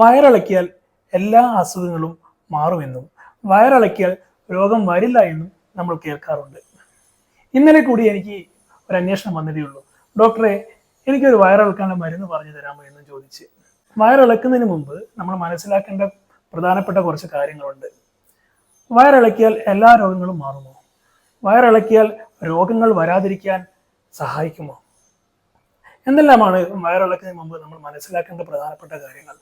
വയറിളക്കിയാൽ എല്ലാ അസുഖങ്ങളും മാറുമെന്നും വയറിളക്കിയാൽ രോഗം വരില്ല എന്നും നമ്മൾ കേൾക്കാറുണ്ട്. ഇന്നലെ കൂടി എനിക്ക് ഒരു അന്വേഷണം വന്നതേ ഉള്ളൂ. ഡോക്ടറെ എനിക്കൊരു വയറിളക്കാനുള്ള മരുന്ന് പറഞ്ഞു തരാമോ എന്ന് ചോദിച്ച്. വയറിളക്കുന്നതിന് മുമ്പ് നമ്മൾ മനസ്സിലാക്കേണ്ട പ്രധാനപ്പെട്ട കുറച്ച് കാര്യങ്ങളുണ്ട്. വയറിളക്കിയാൽ എല്ലാ രോഗങ്ങളും മാറുമോ? വയറിളക്കിയാൽ രോഗങ്ങൾ വരാതിരിക്കാൻ സഹായിക്കുമോ? എന്തെല്ലാമാണ് വയറിളക്കുന്നതിന് മുമ്പ് നമ്മൾ മനസ്സിലാക്കേണ്ട പ്രധാനപ്പെട്ട കാര്യങ്ങൾ?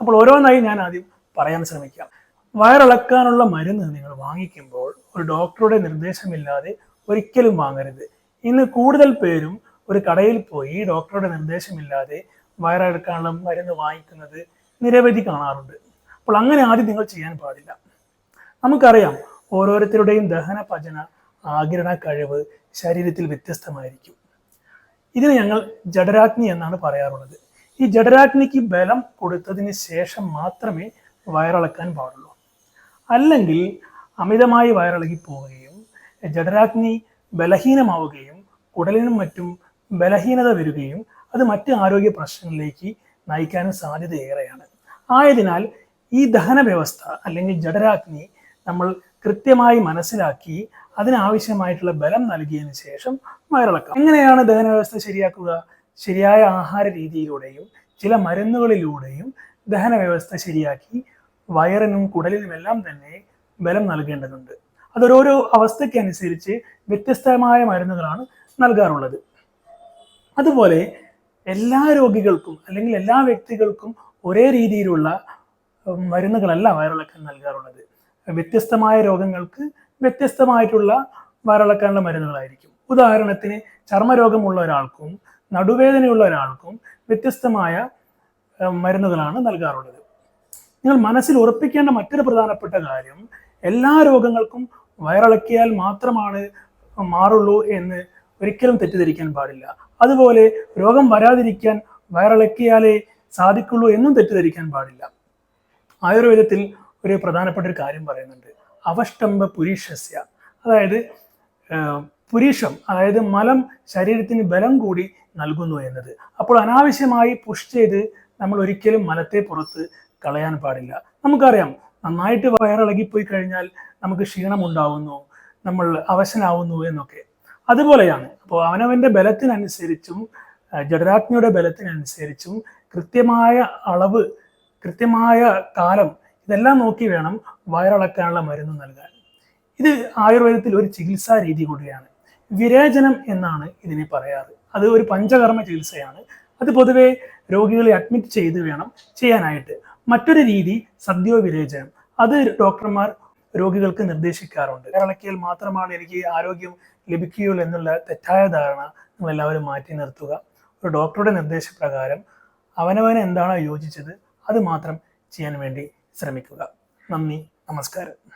അപ്പോൾ ഓരോന്നായി ഞാൻ ആദ്യം പറയാൻ ശ്രമിക്കാം. വയറിളക്കാനുള്ള മരുന്ന് നിങ്ങൾ വാങ്ങിക്കുമ്പോൾ ഒരു ഡോക്ടറുടെ നിർദ്ദേശമില്ലാതെ ഒരിക്കലും വാങ്ങരുത്. ഇന്ന് കൂടുതൽ പേരും ഒരു കടയിൽ പോയി ഡോക്ടറുടെ നിർദ്ദേശമില്ലാതെ വയറിളക്കാനുള്ള മരുന്ന് വാങ്ങിക്കുന്നത് നിരവധി കാണാറുണ്ട്. അപ്പോൾ അങ്ങനെ ആദ്യം നിങ്ങൾ ചെയ്യാൻ പാടില്ല. നമുക്കറിയാം ഓരോരുത്തരുടെയും ദഹന പചന ആകിരണ കഴിവ് ശരീരത്തിൽ വ്യത്യസ്തമായിരിക്കും. ഇതിന് ഞങ്ങൾ ജഡരാജ്ഞി എന്നാണ് പറയാറുള്ളത്. ഈ ജഡരാഗ്നിക്ക് ബലം കൊടുത്തതിന് ശേഷം മാത്രമേ വയറിളക്കാൻ പാടുള്ളൂ. അല്ലെങ്കിൽ അമിതമായി വയറിളകി പോവുകയും ജഡരാഗ്നി ബലഹീനമാവുകയും കുടലിനും മറ്റും ബലഹീനത വരികയും അത് മറ്റ് ആരോഗ്യ പ്രശ്നങ്ങളിലേക്ക് നയിക്കാനും സാധ്യത ഏറെയാണ് ആയതിനാൽ ഈ ദഹന വ്യവസ്ഥ അല്ലെങ്കിൽ ജഡരാഗ്നി നമ്മൾ കൃത്യമായി മനസ്സിലാക്കി അതിനാവശ്യമായിട്ടുള്ള ബലം നൽകിയതിനു ശേഷം വയറിളക്കാം. എങ്ങനെയാണ് ദഹന വ്യവസ്ഥ ശരിയാക്കുക? ശരിയായ ആഹാര രീതിയിലൂടെയും ചില മരുന്നുകളിലൂടെയും ദഹന വ്യവസ്ഥ ശരിയാക്കി വയറിനും കുടലിനുമെല്ലാം തന്നെ ബലം നൽകേണ്ടതുണ്ട്. അതൊരോരോ അവസ്ഥയ്ക്കനുസരിച്ച് വ്യത്യസ്തമായ മരുന്നുകളാണ് നൽകാറുള്ളത്. അതുപോലെ എല്ലാ രോഗികൾക്കും അല്ലെങ്കിൽ എല്ലാ വ്യക്തികൾക്കും ഒരേ രീതിയിലുള്ള മരുന്നുകളല്ല വയറിളക്കം നൽകാറുള്ളത്. വ്യത്യസ്തമായ രോഗങ്ങൾക്ക് വ്യത്യസ്തമായിട്ടുള്ള വയറിളക്കാനുള്ള മരുന്നുകളായിരിക്കും. ഉദാഹരണത്തിന് ചർമ്മരോഗമുള്ള ഒരാൾക്കും നടുവേദനയുള്ള ഒരാൾക്കും വ്യത്യസ്തമായ മരുന്നുകളാണ് നൽകാറുള്ളത്. നിങ്ങൾ മനസ്സിൽ ഉറപ്പിക്കേണ്ട മറ്റൊരു പ്രധാനപ്പെട്ട കാര്യം എല്ലാ രോഗങ്ങൾക്കും വയറിളക്കിയാൽ മാത്രമാണ് മാറുള്ളൂ എന്ന് ഒരിക്കലും തെറ്റിദ്ധരിക്കാൻ പാടില്ല. അതുപോലെ രോഗം വരാതിരിക്കാൻ വയറിളക്കിയാലേ സാധിക്കുള്ളൂ എന്നും തെറ്റിദ്ധരിക്കാൻ പാടില്ല. ആയുർവേദത്തിൽ ഒരു പ്രധാനപ്പെട്ട ഒരു കാര്യം പറയുന്നുണ്ട്. അവഷ്ടംബ പുരീഷസ്യ അതായത് പുരീഷം അതായത് മലം ശരീരത്തിന് ബലം കൂടി നൽകുന്നു എന്നത്. അപ്പോൾ അനാവശ്യമായി പുഷ് ചെയ്ത് നമ്മൾ ഒരിക്കലും മലത്തെ പുറത്ത് കളയാൻ പാടില്ല. നമുക്കറിയാം നന്നായിട്ട് വയറിളകിപ്പോയി കഴിഞ്ഞാൽ നമുക്ക് ക്ഷീണം ഉണ്ടാവുന്നു നമ്മൾ അവശനാവുന്നു എന്നൊക്കെ. അതുപോലെയാണ് അപ്പോൾ അവനവന്റെ ബലത്തിനനുസരിച്ചും ജഡരാജ്ഞിയുടെ ബലത്തിനനുസരിച്ചും കൃത്യമായ അളവ് കൃത്യമായ കാലം ഇതെല്ലാം നോക്കി വേണം വയറിളക്കാനുള്ള മരുന്ന് നൽകാൻ. ഇത് ആയുർവേദത്തിൽ ഒരു ചികിത്സാ രീതി കൂടിയാണ്. വിരേചനം എന്നാണ് ഇതിനെ പറയാറ്. അത് ഒരു പഞ്ചകർമ്മ ചികിത്സയാണ്. അത് പൊതുവെ രോഗികളെ അഡ്മിറ്റ് ചെയ്ത് വേണം ചെയ്യാനായിട്ട്. മറ്റൊരു രീതി സദ്യോ വിരേചനം. അത് ഡോക്ടർമാർ രോഗികൾക്ക് നിർദ്ദേശിക്കാറുണ്ട്. ഇളക്കിയാൽ മാത്രമാണ് എനിക്ക് ആരോഗ്യം ലഭിക്കുകയുള്ളൂ എന്നുള്ള തെറ്റായ ധാരണ നിങ്ങൾ എല്ലാവരും മാറ്റി നിർത്തുക. ഒരു ഡോക്ടറുടെ നിർദ്ദേശപ്രകാരം അവനവന് എന്താണോ യോജിച്ചത് അത് മാത്രം ചെയ്യാൻ വേണ്ടി ശ്രമിക്കുക. നന്ദി നമസ്കാരം.